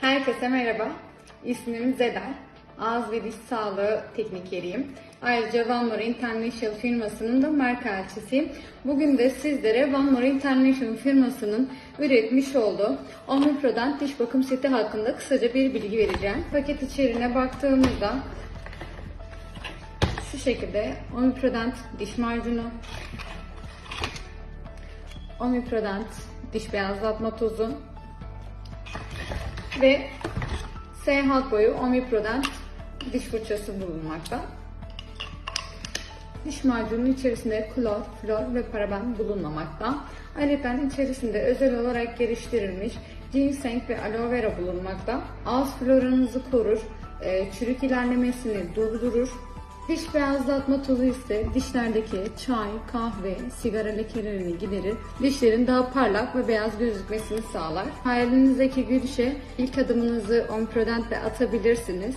Herkese merhaba. İsmim Zeden. Ağız ve diş sağlığı teknikeriyim. Ayrıca One More International firmasının da marka elçisiyim. Bugün de sizlere One More International firmasının üretmiş olduğu Omniprodent diş bakım seti hakkında kısaca bir bilgi vereceğim. Paket içeriğine baktığımızda şu şekilde Omniprodent diş macunu, Omniprodent diş beyazlatma tozu, ve seyahat boyu Omniprodent diş fırçası bulunmakta. Diş macununun içerisinde klor, flor ve paraben bulunmamakta. Ayrıca içerisinde özel olarak geliştirilmiş ginseng ve aloe vera bulunmakta. Ağız floranızı korur, e, çürük ilerlemesini durdurur. Diş beyazlatma tozu ise dişlerdeki çay, kahve, sigara lekelerini giderir. Dişlerin daha parlak ve beyaz gözükmesini sağlar. Hayalinizdeki gülüşe ilk adımınızı Omprodentle atabilirsiniz.